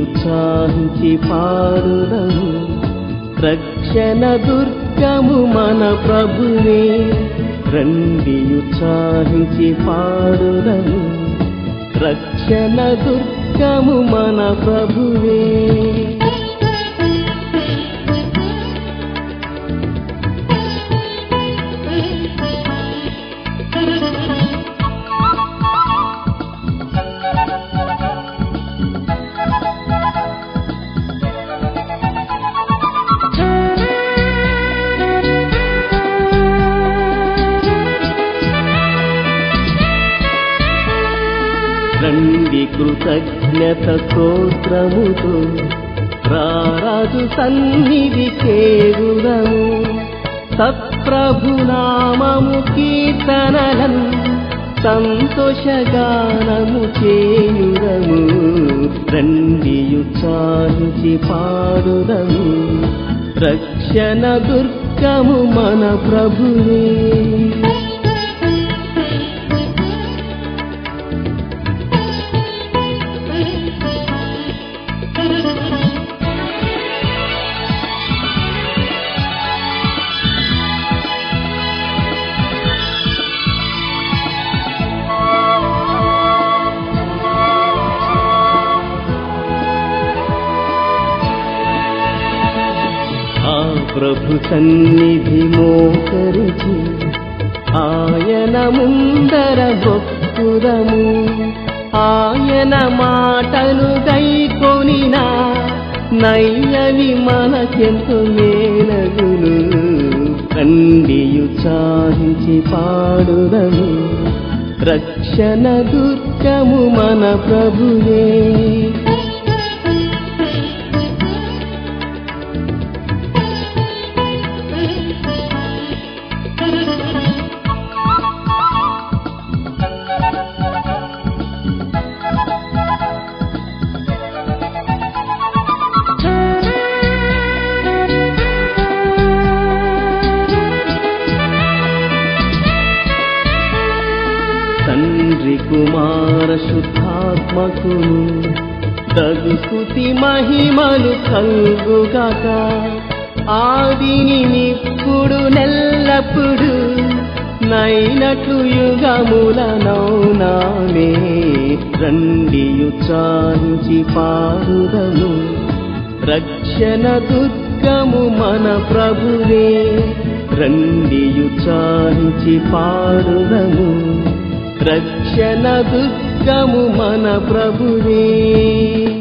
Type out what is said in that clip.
ఉత్సాహించి పారుదము. రక్షణ దుర్గము మన ప్రభువే. రండి పారుదము. రక్షణ దుర్గము మన ప్రభువే. రండి కృతజ్ఞత స్తోత్రముతో రారాజు సన్నిధి చేరుదము సత్ప్రభునామము కీర్తనలను సంతోషగానము చేయుదము రండియు చాంచి పాడుదము. రక్షణ దుర్గము మన ప్రభువే. ప్రభు సన్నిధి మోకరిచి ఆయన ముందర గొప్పురము ఆయన మాటను గైకొనినా నయ్యవి మనకెంతో మేలగును. కండియు చాహించి పాడుదము. రక్షణ దుర్గము మన ప్రభుయే తండ్రి కుమార శుద్ధాత్మకు తగు స్థుతి మహిమలు కలుగుగాక. ఆదిని నిప్పుడు నెల్లప్పుడు నైనట్లు యుగములనౌనామే. రండి ఉచ్చారించి పాడుదము రక్షణ దుర్గము మన ప్రభువే. రండి ఉచ్చారించి పాడుదము రక్షణ దుర్గము మన ప్రభువే.